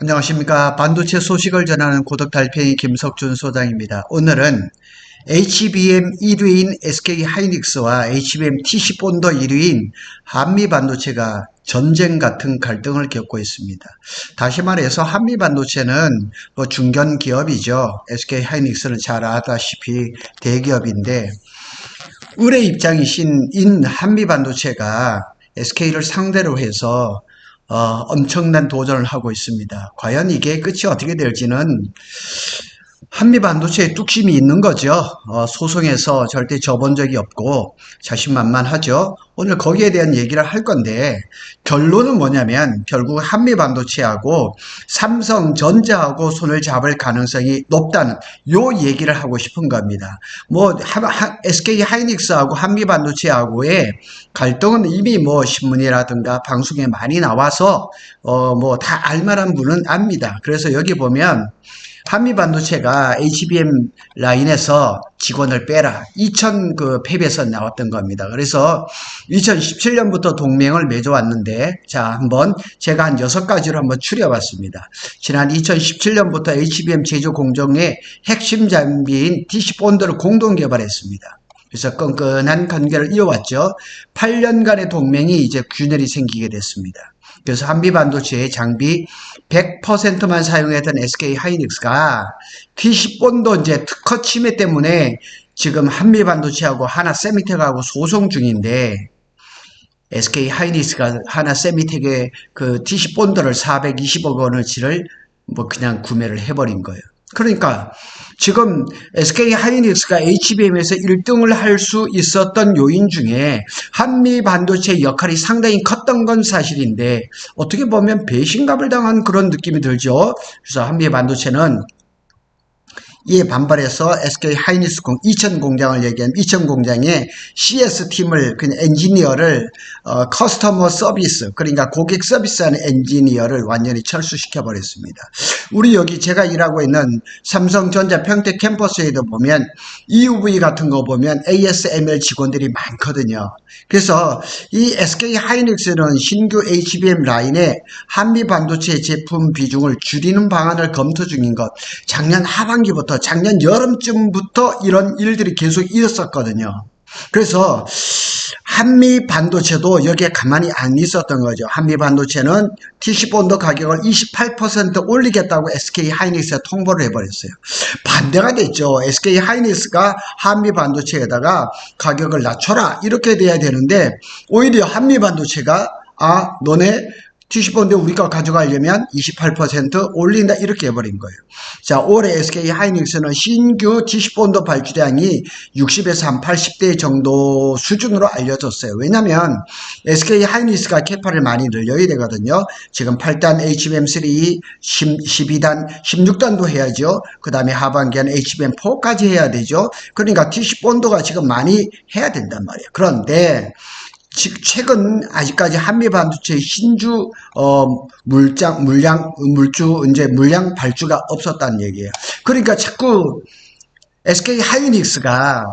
안녕하십니까. 반도체 소식을 전하는 고덕 달팽이 김석준 소장입니다. 오늘은 HBM 1위인 SK 하이닉스와 HBM TC 본도 1위인 한미 반도체가 전쟁 같은 갈등을 겪고 있습니다. 다시 말해서 한미 반도체는 뭐 중견 기업이죠. SK 하이닉스는 잘 아다시피 대기업인데 을의 입장이신 인 한미 반도체가 SK를 상대로 해서 어, 엄청난 도전을 하고 있습니다. 과연 이게 끝이 어떻게 될지는 한미 반도체에 뚝심이 있는 거죠. 어, 소송에서 절대 져본 적이 없고 자신만만하죠. 오늘 거기에 대한 얘기를 할 건데 결론은 뭐냐면 결국 한미 반도체하고 삼성전자하고 손을 잡을 가능성이 높다는 요 얘기를 하고 싶은 겁니다. 뭐 하- 하- SK 하이닉스하고 한미 반도체하고의 갈등은 이미 뭐 신문이라든가 방송에 많이 나와서 어 뭐 다 알만한 분은 압니다. 그래서 여기 보면 한미 반도체가 HBM 라인에서 직원을 빼라. 2000그 폐비에서 나왔던 겁니다. 그래서 2017년부터 동맹을 맺어왔는데, 자, 한번 제가 한 여섯 가지로 한번 추려봤습니다. 지난 2017년부터 HBM 제조 공정의 핵심 장비인 DC 본드를 공동 개발했습니다. 그래서 끈끈한 관계를 이어왔죠. 8년간의 동맹이 이제 균열이 생기게 됐습니다. 그래서 한미 반도체의 장비 100%만 사용했던 SK 하이닉스가 T10본도 이제 특허 침해 때문에 지금 한미 반도체하고 하나 세미텍하고 소송 중인데 SK 하이닉스가 하나 세미텍의 그 T10본도를 420억 원어치를 뭐 그냥 구매를 해버린 거예요. 그러니까 지금 SK 하이닉스가 HBM에서 1등을 할 수 있었던 요인 중에 한미 반도체의 역할이 상당히 컸던 건 사실인데 어떻게 보면 배신감을 당한 그런 느낌이 들죠. 그래서 한미 반도체는 이에 반발해서 SK 하이닉스 공, 이천 공장을 얘기한 이천 공장에 CS 팀을 그냥 엔지니어를 어, 커스터머 서비스 그러니까 고객 서비스하는 엔지니어를 완전히 철수시켜 버렸습니다. 우리 여기 제가 일하고 있는 삼성전자 평택 캠퍼스에도 보면 EUV 같은 거 보면 ASML 직원들이 많거든요. 그래서 이 SK 하이닉스는 신규 HBM 라인에 한미 반도체 제품 비중을 줄이는 방안을 검토 중인 것. 작년 하반기부터 작년 여름쯤부터 이런 일들이 계속 있었거든요. 그래서 한미 반도체도 여기에 가만히 안 있었던 거죠. 한미 반도체는 TC본도 가격을 28% 올리겠다고 SK 하이닉스에 통보를 해버렸어요. 반대가 됐죠. SK 하이닉스가 한미 반도체에다가 가격을 낮춰라 이렇게 돼야 되는데 오히려 한미 반도체가 아 너네 TC본데 우리가 가져가려면 28% 올린다 이렇게 해버린 거예요. 자 올해 SK 하이닉스는 신규 TC본도 발주량이 60에서 한 80대 정도 수준으로 알려졌어요. 왜냐하면 SK 하이닉스가 캐파를 많이 늘려야 되거든요. 지금 8단 HBM3, 12단, 16단도 해야죠. 그 다음에 하반기에는 HBM4까지 해야 되죠. 그러니까 TC본도가 지금 많이 해야 된단 말이에요. 그런데 즉 최근 아직까지 한미 반도체 신주 어 물장 물량 물주 이제 물량 발주가 없었다는 얘기예요. 그러니까 자꾸 SK 하이닉스가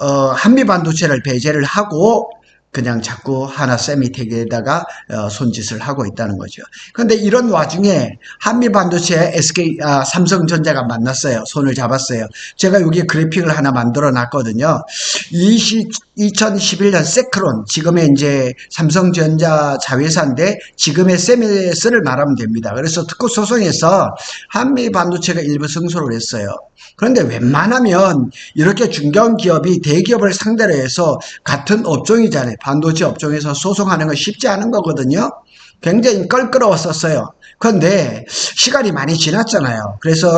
어 한미 반도체를 배제를 하고 그냥 자꾸 하나 세미텍에다가 어, 손짓을 하고 있다는 거죠. 그런데 이런 와중에 한미 반도체 SK 아, 삼성전자가 만났어요. 손을 잡았어요. 제가 여기 그래픽을 하나 만들어 놨거든요. 20, 2011년 세크론 지금의 이제 삼성전자 자회사인데 지금의 세미스를 말하면 됩니다. 그래서 특허 소송에서 한미 반도체가 일부 승소를 했어요. 그런데 웬만하면 이렇게 중견 기업이 대기업을 상대로 해서 같은 업종이잖아요. 반도체 업종에서 소송하는 건 쉽지 않은 거거든요. 굉장히 껄끄러웠었어요. 그런데 시간이 많이 지났잖아요. 그래서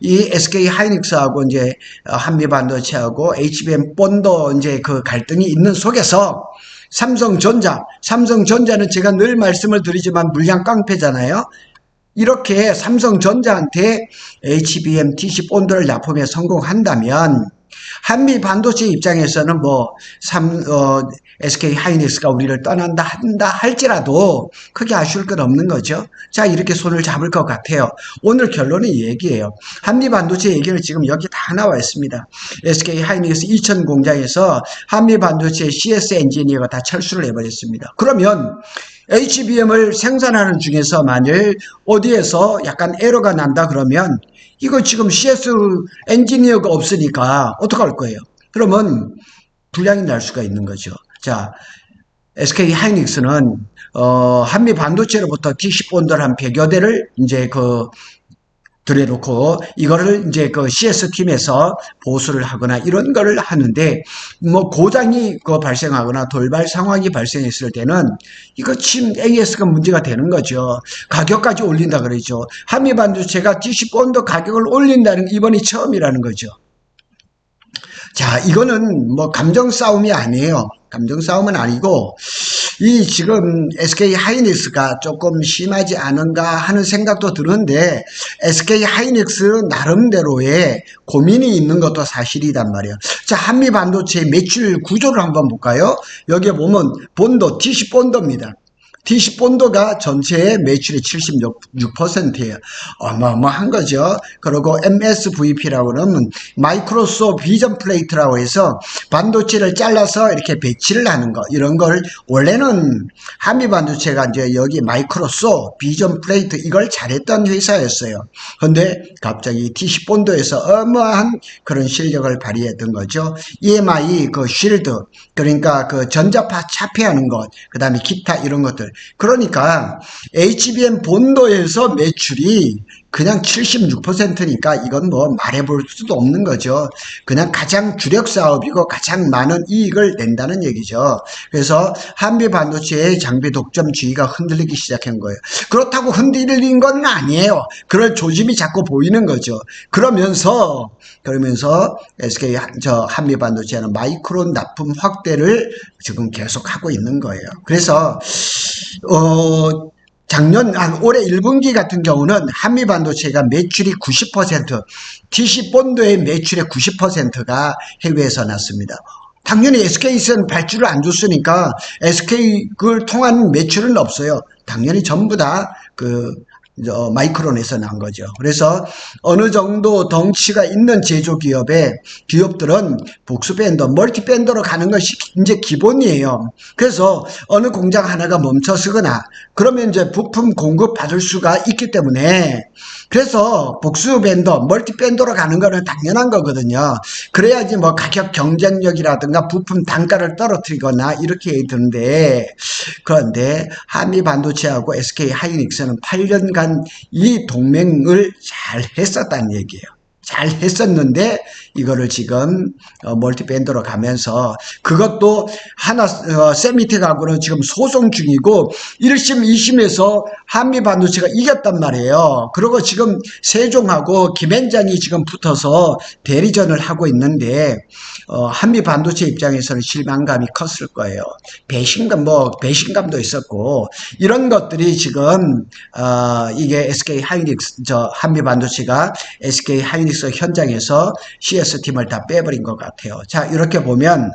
이 SK 하이닉스하고 이제 한미 반도체하고 HBM 본도 이제 그 갈등이 있는 속에서 삼성전자, 삼성전자는 제가 늘 말씀을 드리지만 물량 깡패잖아요. 이렇게 삼성전자한테 HBM TC 본드를 납품에 성공한다면 한미 반도체 입장에서는 뭐, 삼, 어, SK 하이닉스가 우리를 떠난다 한다 할지라도 크게 아쉬울 건 없는 거죠. 자, 이렇게 손을 잡을 것 같아요. 오늘 결론은 이 얘기예요. 한미 반도체 얘기는 지금 여기 다 나와 있습니다. SK 하이닉스 2000 공장에서 한미 반도체 CS 엔지니어가 다 철수를 해버렸습니다. 그러면 HBM을 생산하는 중에서 만일 어디에서 약간 에러가 난다 그러면 이거 지금 CS 엔지니어가 없으니까 어떡할 거예요? 그러면 불량이 날 수가 있는 거죠. 자, SK 하이닉스는 어, 한미 반도체로부터 T10 본드를 한 100여 대를 이제 그 들여놓고 이거를 이제 그 CS 팀에서 보수를 하거나 이런 거를 하는데 뭐 고장이 그 발생하거나 돌발 상황이 발생했을 때는 이거 침 AS가 문제가 되는 거죠. 가격까지 올린다 그러죠. 한미 반도체가 T10 본드 가격을 올린다는 게 이번이 처음이라는 거죠. 자, 이거는 뭐 감정 싸움이 아니에요. 감정 싸움은 아니고 이 지금 SK 하이닉스가 조금 심하지 않은가 하는 생각도 드는데 SK 하이닉스 나름대로의 고민이 있는 것도 사실이단 말이에요. 자, 한미 반도체 매출 구조를 한번 볼까요? 여기에 보면 본도, TC 본도입니다. DC 본도가 전체의 매출의 76%예요. 어마어마한 거죠. 그리고 MSVP라고 하면 마이크로소 비전 플레이트라고 해서 반도체를 잘라서 이렇게 배치를 하는 거 이런 걸 원래는 한미 반도체가 이제 여기 마이크로소 비전 플레이트 이걸 잘했던 회사였어요. 근데 갑자기 DC 본도에서 어마한 그런 실력을 발휘했던 거죠. EMI 그 쉴드 그러니까 그 전자파 차폐하는 것 그다음에 기타 이런 것들 그러니까 HBM 본도에서 매출이 그냥 76%니까 이건 뭐 말해볼 수도 없는 거죠. 그냥 가장 주력 사업이고 가장 많은 이익을 낸다는 얘기죠. 그래서 한미 반도체의 장비 독점주의가 흔들리기 시작한 거예요. 그렇다고 흔들린 건 아니에요. 그럴 조짐이 자꾸 보이는 거죠. 그러면서 그러면서 SK 한- 저 한미 반도체는 마이크론 납품 확대를 지금 계속 하고 있는 거예요. 그래서 어 작년 한 올해 1분기 같은 경우는 한미 반도체가 매출이 90% TC 본도의 매출의 90%가 해외에서 났습니다. 당연히 SK에서는 발주를 안 줬으니까 SK를 통한 매출은 없어요. 당연히 전부 다 그 어, 마이크론에서 난 거죠. 그래서 어느 정도 덩치가 있는 제조 기업의 기업들은 복수 밴더, 멀티 밴더로 가는 것이 이제 기본이에요. 그래서 어느 공장 하나가 멈춰서거나 그러면 이제 부품 공급 받을 수가 있기 때문에 그래서 복수 밴더, 멀티 밴더로 가는 거는 당연한 거거든요. 그래야지 뭐 가격 경쟁력이라든가 부품 단가를 떨어뜨리거나 이렇게 되는데 그런데 한미 반도체하고 SK 하이닉스는 8년간 이 동맹을 잘 했었다는 얘기예요. 잘 했었는데 이거를 지금 어, 멀티밴더로 가면서 그것도 하나 어, 세미텍하고는 지금 소송 중이고 1심 2심에서 한미 반도체가 이겼단 말이에요. 그리고 지금 세종하고 김앤장이 지금 붙어서 대리전을 하고 있는데 어, 한미 반도체 입장에서는 실망감이 컸을 거예요. 배신감 뭐 배신감도 있었고 이런 것들이 지금 어, 이게 SK 하이닉스 저 한미 반도체가 SK 하이닉스 현장에서 CS 팀을 다 빼버린 것 같아요. 자 이렇게 보면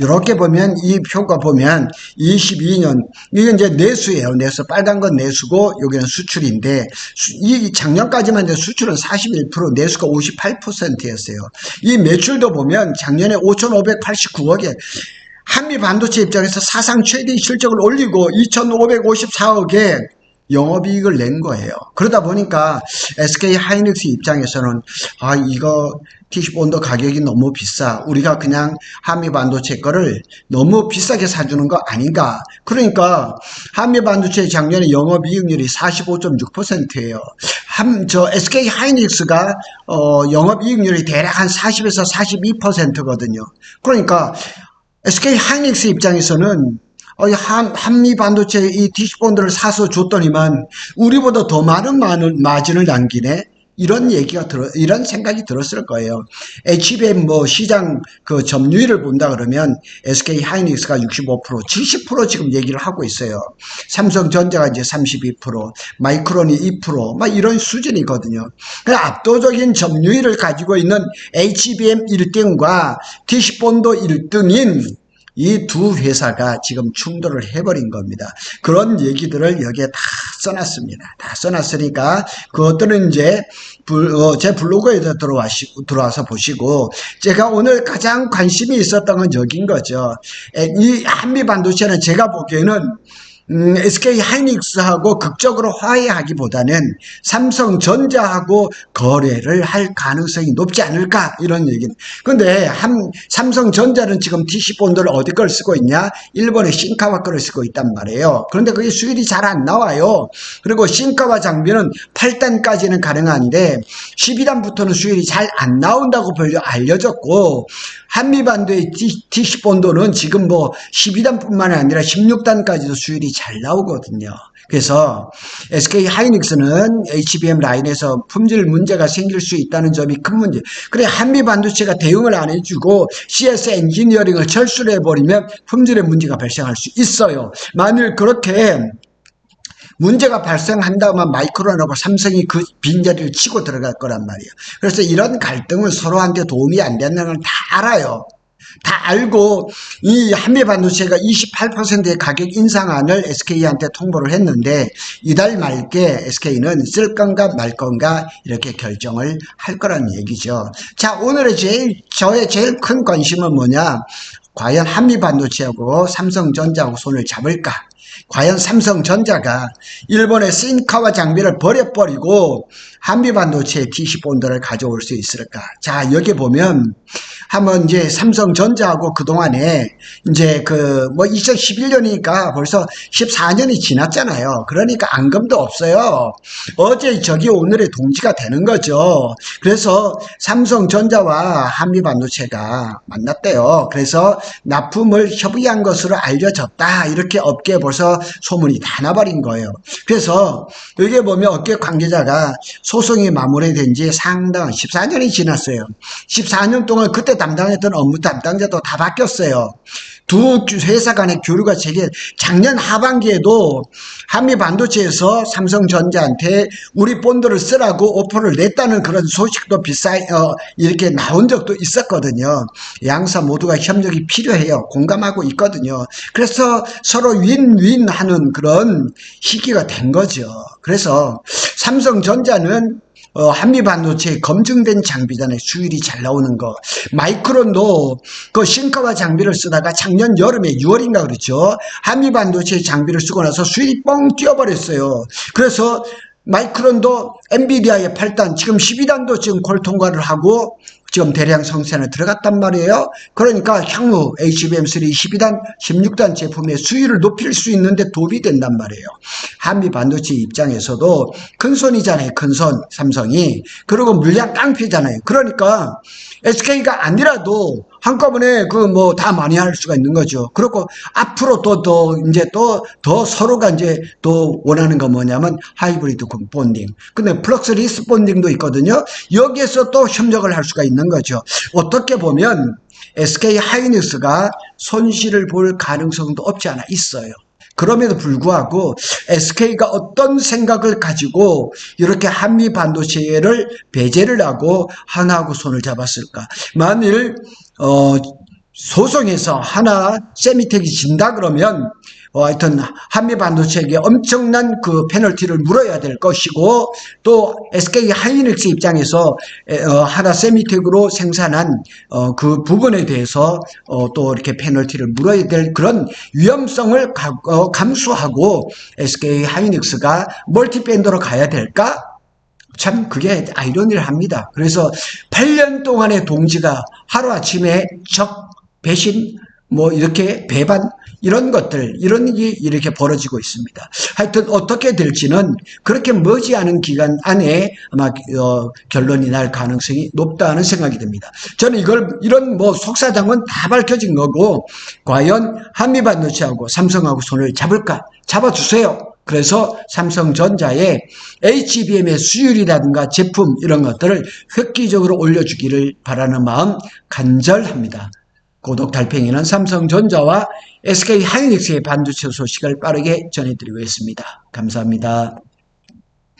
이렇게 보면 이 표가 보면 22년 이게 이제 내수예요. 내수 빨간 건 내수고 여기는 수출인데 수- 이 작년까지만 이제 수출은 41% 내수가 58%였어요. 이 매출도 보면 작년에 5,589억에 한미 반도체 입장에서 사상 최대 실적을 올리고 2,554억에 영업이익을 낸 거예요. 그러다 보니까 SK 하이닉스 입장에서는 아 이거 티슈 본드 가격이 너무 비싸. 우리가 그냥 한미 반도체 거를 너무 비싸게 사주는 거 아닌가. 그러니까 한미 반도체 작년에 영업이익률이 45.6%예요. 한, 저 SK 하이닉스가 어, 영업이익률이 대략 한 40에서 42%거든요. 그러니까 SK 하이닉스 입장에서는 한, 한미 반도체 이 디시본드를 사서 줬더니만 우리보다 더 많은 마진을 남기네. 이런 얘기가 들어 이런 생각이 들었을 거예요. HBM 뭐 시장 그 점유율을 본다 그러면 SK 하이닉스가 65% 70% 지금 얘기를 하고 있어요. 삼성전자가 이제 32% 마이크론이 2%막 이런 수준이거든요. 그 압도적인 점유율을 가지고 있는 HBM 1등과 티시본도 1등인 이 두 회사가 지금 충돌을 해버린 겁니다. 그런 얘기들을 여기에 다 써놨습니다. 다 써놨으니까 그것들은 이제 불- 어, 제 블로그에 들어와 들어와서 보시고 제가 오늘 가장 관심이 있었던 건 여긴 거죠. 에, 이 한미 반도체는 제가 보기에는 음, SK 하이닉스하고 극적으로 화해하기보다는 삼성전자하고 거래를 할 가능성이 높지 않을까 이런 얘기는. 근데 한 삼성전자는 지금 DC 본드를 어디 걸 쓰고 있냐? 일본의 신카와 거를 쓰고 있단 말이에요. 그런데 그게 수율이 잘 안 나와요. 그리고 신카와 장비는 8단까지는 가능한데 12단부터는 수율이 잘 안 나온다고 알려졌고 한미 반도의 DC 본도는 지금 뭐 12단뿐만 아니라 16단까지도 수율이 잘 나오거든요. 그래서 SK 하이닉스는 HBM 라인에서 품질 문제가 생길 수 있다는 점이 큰 문제. 그래 한미 반도체가 대응을 안 해주고 CS 엔지니어링을 철수를 해버리면 품질의 문제가 발생할 수 있어요. 만일 그렇게 문제가 발생한다면 마이크론하고 삼성이 그 빈자리를 치고 들어갈 거란 말이에요. 그래서 이런 갈등은 서로한테 도움이 안 된다는 걸 다 알아요. 다 알고 이 한미 반도체가 28%의 가격 인상안을 SK한테 통보를 했는데 이달 말께 SK는 쓸 건가 말 건가 이렇게 결정을 할 거라는 얘기죠. 자, 오늘의 제일 저의 제일 큰 관심은 뭐냐? 과연 한미 반도체하고 삼성전자하고 손을 잡을까? 과연 삼성전자가 일본의 신카와 장비를 버려버리고 한미반도체 DC 본드를 가져올 수 있을까? 자, 여기 보면 한번 이제 삼성전자하고 그동안에 이제 그 뭐 2011년이니까 벌써 14년이 지났잖아요. 그러니까 앙금도 없어요. 어제 저기 오늘의 동지가 되는 거죠. 그래서 삼성전자와 한미반도체가 만났대요. 그래서 납품을 협의한 것으로 알려졌다. 이렇게 업계에 벌써 소문이 다 나버린 거예요. 그래서 여기 보면 업계 관계자가 소송이 마무리된 지 상당 14년이 지났어요. 14년 동안 그때 담당했던 업무 담당자도 다 바뀌었어요. 두 회사 간의 교류가 제게 작년 하반기에도 한미 반도체에서 삼성전자한테 우리 본드를 쓰라고 오퍼를 냈다는 그런 소식도 비싸 어, 이렇게 나온 적도 있었거든요. 양사 모두가 협력이 필요해요. 공감하고 있거든요. 그래서 서로 윈윈 하는 그런 시기가 된 거죠. 그래서 삼성전자는 어, 한미 반도체 검증된 장비잖아요. 수율이 잘 나오는 거. 마이크론도 그 신카와 장비를 쓰다가 작년 여름에 6월인가 그렇죠. 한미 반도체 장비를 쓰고 나서 수율이 뻥 뛰어버렸어요. 그래서 마이크론도 엔비디아의 8단, 지금 12단도 지금 콜 통과를 하고 지금 대량 생산에 들어갔단 말이에요. 그러니까 향후 HBM3 12단, 16단 제품의 수율을 높일 수 있는데 도움이 된단 말이에요. 한미 반도체 입장에서도 큰 손이잖아요. 큰 손, 삼성이. 그리고 물량 깡패잖아요. 그러니까 SK가 아니라도 한꺼번에 그 뭐 다 많이 할 수가 있는 거죠. 그리고 앞으로 또, 또 이제 또 더 서로가 이제 또 원하는 거 뭐냐면 하이브리드 본딩. 근데 플럭스 리스 본딩도 있거든요. 여기에서 또 협력을 할 수가 있는 거죠. 어떻게 보면 SK 하이닉스가 손실을 볼 가능성도 없지 않아 있어요. 그럼에도 불구하고 SK가 어떤 생각을 가지고 이렇게 한미 반도체를 배제를 하고 하나하고 손을 잡았을까? 만일 어 소송에서 하나 세미텍이 진다 그러면 어, 하여튼 한미 반도체에게 엄청난 그 페널티를 물어야 될 것이고 또 SK 하이닉스 입장에서 에, 어, 하나 세미텍으로 생산한 어, 그 부분에 대해서 어, 또 이렇게 페널티를 물어야 될 그런 위험성을 가- 어, 감수하고 SK 하이닉스가 멀티밴더로 가야 될까? 참 그게 아이러니합니다. 그래서 8년 동안의 동지가 하루아침에 적, 배신, 뭐 이렇게 배반 이런 것들 이런 일이 이렇게 벌어지고 있습니다. 하여튼 어떻게 될지는 그렇게 머지않은 기간 안에 아마 어, 결론이 날 가능성이 높다는 생각이 듭니다. 저는 이걸 이런 뭐 속사정은 다 밝혀진 거고 과연 한미 반도체하고 삼성하고 손을 잡을까 잡아주세요. 그래서 삼성전자의 HBM의 수율이라든가 제품 이런 것들을 획기적으로 올려주기를 바라는 마음 간절합니다. 고독 달팽이는 삼성전자와 SK 하이닉스의 반도체 소식을 빠르게 전해드리고 있습니다. 감사합니다.